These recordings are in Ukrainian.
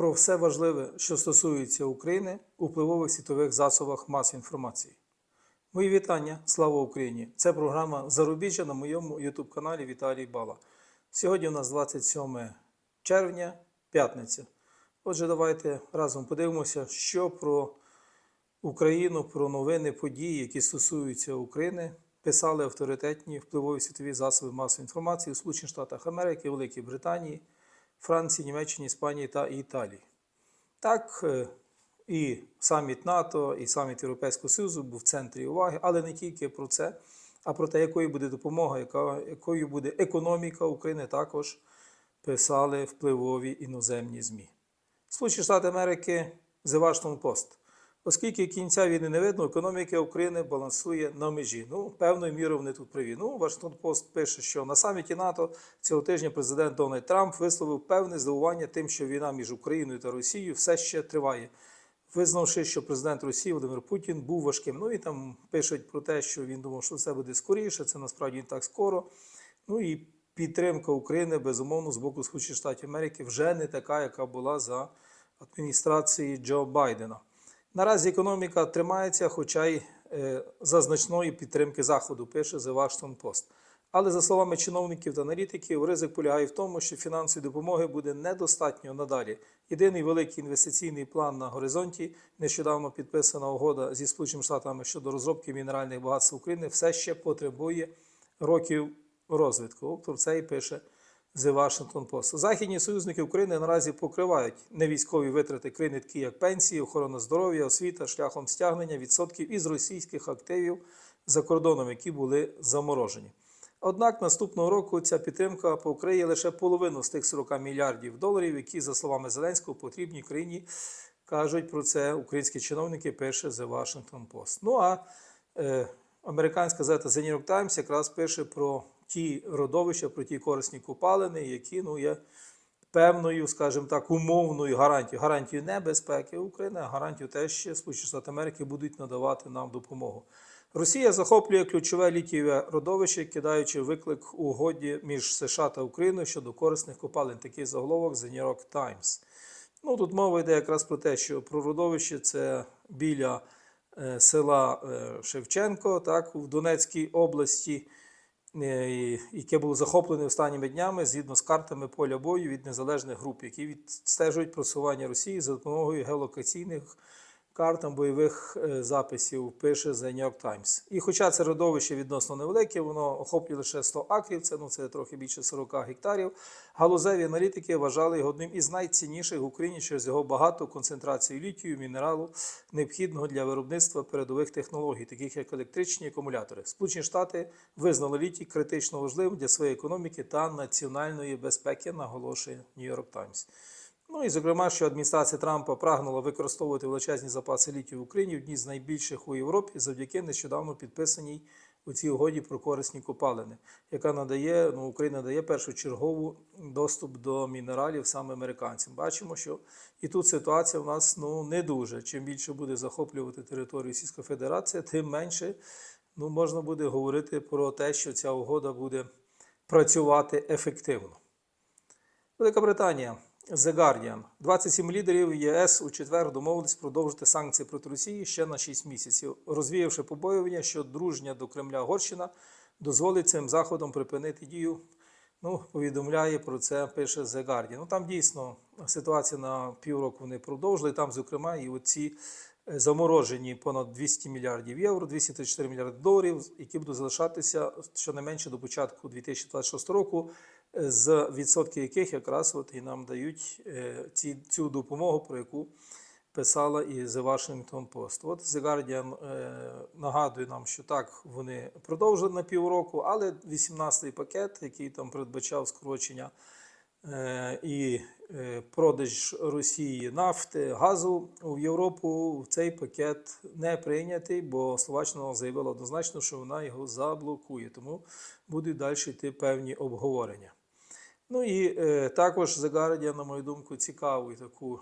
про все важливе, що стосується України у впливових світових засобах масової інформації. Мої вітання, слава Україні! Це програма Зарубіжжя на моєму YouTube каналі Віталій Бала. Сьогодні у нас 27 червня, п'ятниця. Отже, давайте разом подивимося, що про Україну, про новини, події, які стосуються України, писали авторитетні впливові світові засоби масової інформації у Сполучених Штатах Америки, Великій Британії, Франції, Німеччині, Іспанії та Італії. Так, е, і саміт НАТО, і саміт Європейського Союзу був в центрі уваги, але не тільки про це, а про те, якою буде допомога, якою буде економіка України, також писали впливові іноземні ЗМІ. Сполучені Штати Америки The Washington Post. Оскільки кінця війни не видно, економіка України балансує на межі. Ну, певною мірою вони тут праві. Ну, Вашингтон Пост пише, що на саміті НАТО цього тижня президент Дональд Трамп висловив певне здивування тим, що війна між Україною та Росією все ще триває, визнавши, що президент Росії Володимир Путін був важким. Ну і там пишуть про те, що він думав, що все буде скоріше. Це насправді не так скоро. Ну і підтримка України, безумовно, з боку Сполучених Штатів Америки вже не така, яка була за адміністрації Джо Байдена. Наразі економіка тримається, хоча й е, за значної підтримки Заходу, пише The Washington Post. Але за словами чиновників та аналітиків, ризик полягає в тому, що фінансової допомоги буде недостатньо надалі. Єдиний великий інвестиційний план на горизонті, нещодавно підписана угода зі Сполученими Штатами щодо розробки мінеральних багатств України, все ще потребує років розвитку. Про це і пише The Washington Post. Західні союзники України наразі покривають невійськові витрати країни, такі як пенсії, охорона здоров'я, освіта шляхом стягнення відсотків із російських активів за кордоном, які були заморожені. Однак наступного року ця підтримка покриє лише половину з тих 40 мільярдів доларів, які, за словами Зеленського, потрібні країні. Кажуть про це українські чиновники, пише The Washington Post. Ну а е, американська газета The New York Times якраз пише про ті родовища, про ті корисні купалини, які ну, є певною, скажімо так, умовною гарантією, гарантією не безпеки України, а гарантією те, що Сполучені Штати Америки будуть надавати нам допомогу. Росія захоплює ключове літієве родовище, кидаючи виклик угоді між США та Україною щодо корисних копалин. Такий заголовок The New York Times. Ну, тут мова йде якраз про те, що про родовище це біля е, села е, Шевченко, так, в Донецькій області, яке було захоплене останніми днями згідно з картами поля бою від незалежних груп, які відстежують просування Росії за допомогою геолокаційних картам бойових е, записів, пише The New York Times. І хоча це родовище відносно невелике, воно охоплює лише 100 акрів, це, ну, це трохи більше 40 гектарів. Галузеві аналітики вважали його одним із найцінніших в Україні через його багату концентрацію літію, мінералу, необхідного для виробництва передових технологій, таких як електричні акумулятори. Сполучені Штати визнали літій критично важливим для своєї економіки та національної безпеки, наголошує New York Times. Ну і зокрема, що адміністрація Трампа прагнула використовувати величезні запаси літію в Україні одні з найбільших у Європі завдяки нещодавно підписаній у цій угоді про корисні копалини, яка надає ну, Україна надає першочергову доступ до мінералів саме американцям. Бачимо, що і тут ситуація в нас ну не дуже. Чим більше буде захоплювати територію Російська Федерація, тим менше ну, можна буде говорити про те, що ця угода буде працювати ефективно. Велика Британія. The Guardian. 27 лідерів ЄС у четвер домовились продовжити санкції проти Росії ще на 6 місяців, розвіявши побоювання, що дружня до Кремля Горщина дозволить цим заходом припинити дію. Ну, повідомляє про це, пише The Guardian. Ну там дійсно ситуація на півроку вони продовжили. Там, зокрема, і оці е, заморожені понад 200 мільярдів євро, 234 мільярди доларів, які будуть залишатися щонайменше до початку 2026 року, з відсотків яких якраз от і нам дають е, ці, цю допомогу, про яку писала і The Washington Post. От The Guardian е, нагадує нам, що так вони продовжили на півроку, але 18-й пакет, який там передбачав скорочення е, і продаж Росії нафти, газу в Європу, цей пакет не прийнятий, бо Словаччина заявила однозначно, що вона його заблокує. Тому будуть далі йти певні обговорення. Ну і е, також The Guardian, на мою думку, цікаву таку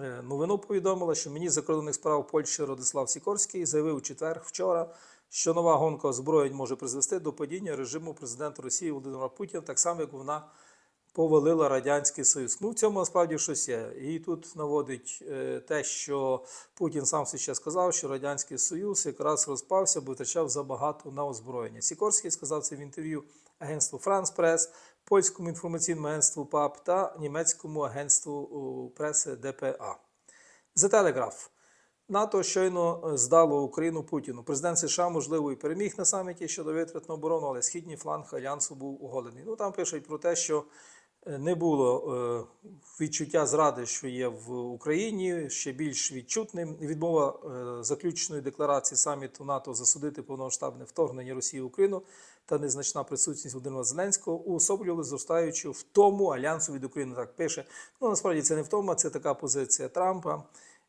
е, новину повідомила, що міністр закордонних справ Польщі Радислав Сікорський заявив у четвер вчора, що нова гонка озброєнь може призвести до падіння режиму президента Росії Володимира Путіна, так само як вона повалила Радянський Союз. Ну, в цьому насправді щось є. І тут наводить е, те, що Путін сам ще сказав, що Радянський Союз якраз розпався, бо витрачав забагато на озброєння. Сікорський сказав це в інтерв'ю агентству France Press, польському інформаційному агентству ПАП та німецькому агентству преси ДПА. The Telegraph. НАТО щойно здало Україну Путіну. Президент США, можливо, і переміг на саміті щодо витрат на оборону, але східній фланг альянсу був оголений. Ну там пишуть про те, що не було е, відчуття зради, що є в Україні, ще більш відчутним. Відмова е, заключної декларації саміту НАТО засудити повномасштабне вторгнення Росії в Україну та незначна присутність Володимира Зеленського уособлювали зростаючу втому альянсу від України. Так пише. Ну насправді це не втома, це така позиція Трампа.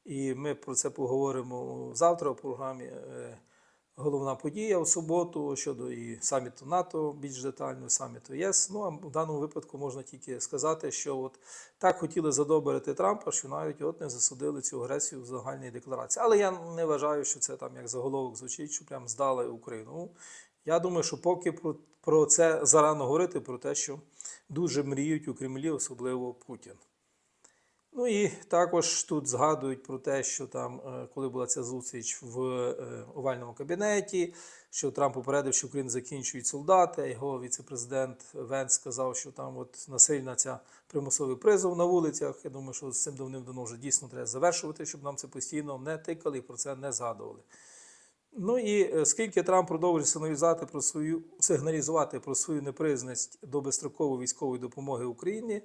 І ми про це поговоримо завтра у програмі е, Головна подія в суботу щодо і саміту НАТО більш детально, саміту ЄС. Ну а в даному випадку можна тільки сказати, що от так хотіли задобрити Трампа, що навіть от не засудили цю агресію в загальній декларації. Але я не вважаю, що це там як заголовок звучить, що прям здали Україну. Ну, Я думаю, що поки про, про це зарано говорити, про те, що дуже мріють у Кремлі, особливо Путін. Ну і також тут згадують про те, що там, е, коли була ця зустріч в е, овальному кабінеті, що Трамп попередив, що Україну закінчують солдати. а Його віце-президент Венс сказав, що там от насильна ця примусовий призов на вулицях. Я думаю, що з цим давним-давно вже дійсно треба завершувати, щоб нам це постійно не тикали і про це не згадували. Ну і е, скільки Трамп продовжує сигналізувати про свою сигналізувати про свою непризнаність до безстрокової військової допомоги Україні,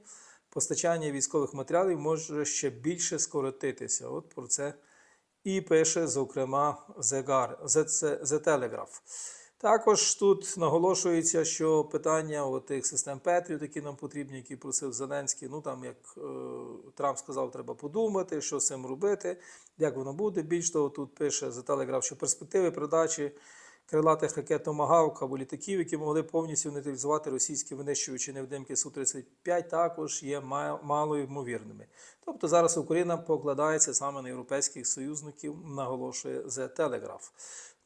постачання військових матеріалів може ще більше скоротитися. От про це і пише, зокрема, The, Telegraph. Також тут наголошується, що питання тих систем Петріот, які нам потрібні, які просив Зеленський, ну там, як е, Трамп сказав, треба подумати, що з цим робити, як воно буде. Більш того, тут пише The Telegraph, що перспективи передачі крилатих ракет «Томагавк» або літаків, які могли повністю нейтралізувати російські винищувачі невдимки Су-35, також є мало ймовірними. Тобто зараз Україна покладається саме на європейських союзників, наголошує The Telegraph.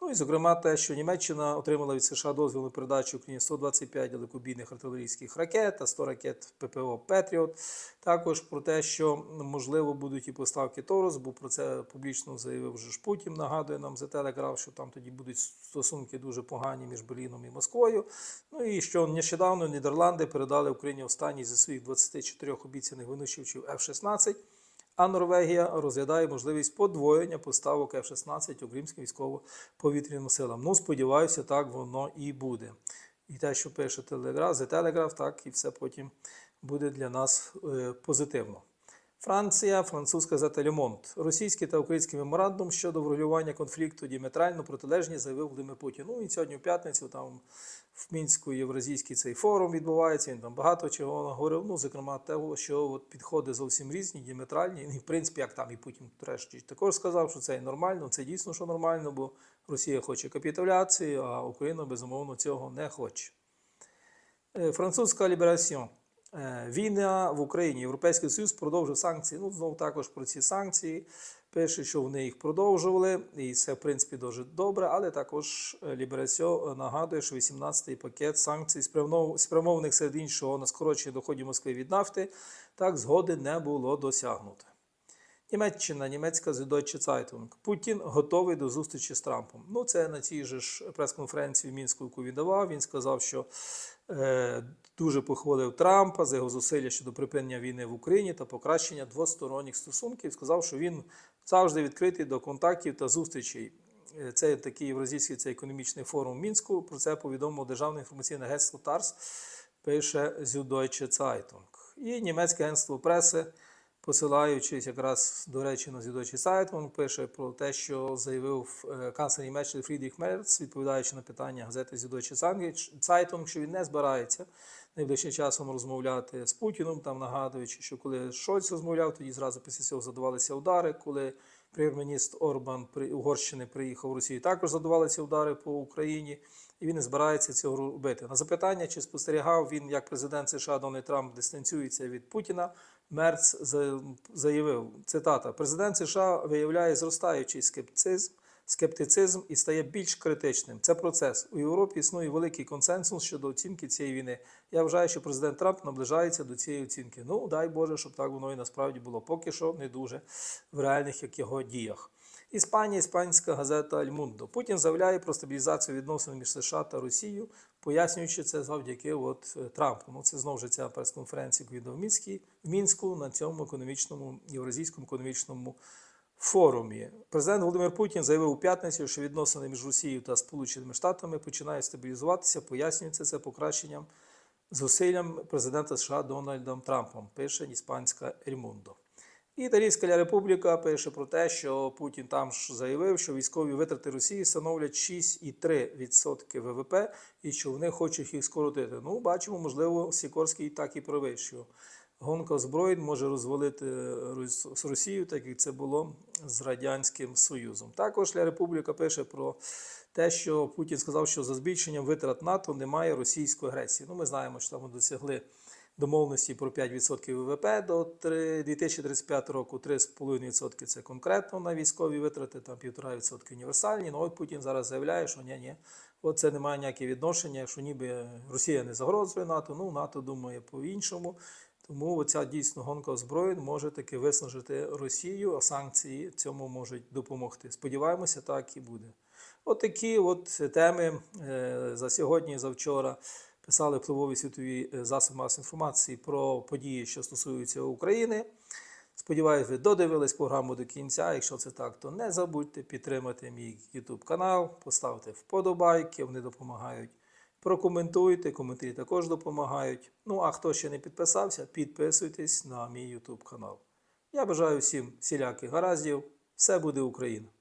Ну і зокрема те, що Німеччина отримала від США дозвіл на передачу Україні 125 далекобійних артилерійських ракет та 100 ракет ППО Петріот. Також про те, що можливо будуть і поставки Торос, бо про це публічно заявив вже ж Путін. Нагадує нам за телеграф, що там тоді будуть стосунки дуже погані між Берліном і Москвою. Ну і що нещодавно Нідерланди передали Україні останній зі своїх 24 обіцяних винищувачів F-16. А Норвегія розглядає можливість подвоєння поставок F-16 українським військово-повітряним силам. Ну, сподіваюся, так воно і буде. І те, що пише Телеграф, The Telegraph, так і все потім буде для нас е, позитивно. Франція, французька газета Le. Російський та український меморандум щодо врегулювання конфлікту діаметрально протилежні, заявив Володимир Путін. Ну і сьогодні в п'ятницю там в Мінську євразійський цей форум відбувається. Він там багато чого говорив. Ну, зокрема, того, що от підходи зовсім різні, діаметральні. І, в принципі, як там і Путін трешті також сказав, що це і нормально. Це дійсно що нормально, бо Росія хоче капітуляції, а Україна безумовно цього не хоче. Е, Французька Ліберасьон. Е, Війна в Україні. Європейський Союз продовжив санкції. Ну, знову також про ці санкції. Пише, що вони їх продовжували, і це, в принципі, дуже добре. Але також Ліберасьо нагадує, що 18-й пакет санкцій, спрямованих серед іншого на скорочення доходів Москви від нафти, так згоди не було досягнуто. Німеччина, німецька Süddeutsche Zeitung. Путін готовий до зустрічі з Трампом. Ну, це на цій же ж прес-конференції в Мінську, яку він давав. Він сказав, що е, дуже похвалив Трампа за його зусилля щодо припинення війни в Україні та покращення двосторонніх стосунків. Сказав, що він завжди відкритий до контактів та зустрічей. Е, Це такий євразійський це економічний форум в Мінську. Про це повідомило Державне інформаційне агентство ТАРС, пише Süddeutsche Zeitung. І німецьке агентство преси посилаючись якраз до речі на звідочий сайт, він пише про те, що заявив е, канцлер Німеччини Фрідріх Мерц, відповідаючи на питання газети Звідочий Zeitung, що він не збирається найближчим часом розмовляти з Путіном, там нагадуючи, що коли Шольц розмовляв, тоді зразу після цього задавалися удари. Коли прем'єр-міністр Орбан при Угорщини приїхав в Росію, також задавалися удари по Україні, і він не збирається цього робити. На запитання, чи спостерігав він, як президент США Дональд Трамп дистанціюється від Путіна, Мерц за- заявив, цитата, президент США виявляє зростаючий скептицизм скептицизм і стає більш критичним. Це процес. У Європі існує великий консенсус щодо оцінки цієї війни. Я вважаю, що президент Трамп наближається до цієї оцінки. Ну, дай Боже, щоб так воно і насправді було. Поки що не дуже в реальних як його діях. Іспанія, іспанська газета Аль Мундо. Путін заявляє про стабілізацію відносин між США та Росією, пояснюючи це завдяки от, е, Трампу. Ну, це знову ж ця прес-конференція в Мінській- в Мінську на цьому економічному євразійському економічному форумі. Президент Володимир Путін заявив у п'ятницю, що відносини між Росією та Сполученими Штатами починають стабілізуватися, пояснюється це покращенням зусиллям президента США Дональдом Трампом, пише іспанська Ель Мундо. І Італійська Ля Републіка пише про те, що Путін там ж заявив, що військові витрати Росії становлять 6,3% ВВП і що вони хочуть їх скоротити. Ну, бачимо, можливо, Сікорський так і що гонка озброєнь може розвалити Рос- Росію, так як це було з Радянським Союзом. Також Ля Републіка пише про те, що Путін сказав, що за збільшенням витрат НАТО немає російської агресії. Ну, ми знаємо, що там досягли домовленості про 5% ВВП до три- 2035 року, 3,5% це конкретно на військові витрати, там 1,5% універсальні. Ну от Путін зараз заявляє, що ні, ні, от це не має ніякого відношення, що ніби Росія не загрожує НАТО, ну НАТО думає по-іншому. Тому оця дійсно гонка озброєнь може таки виснажити Росію, а санкції цьому можуть допомогти. Сподіваємося, так і буде. От от теми е, за сьогодні, за вчора писали впливові світові е, засоби масової інформації про події, що стосуються України. Сподіваюсь, ви додивились програму до кінця. Якщо це так, то не забудьте підтримати мій YouTube канал, поставте вподобайки, вони допомагають. Прокоментуйте, коментарі також допомагають. Ну а хто ще не підписався, підписуйтесь на мій YouTube канал. Я бажаю всім всіляких гараздів. Все буде Україна!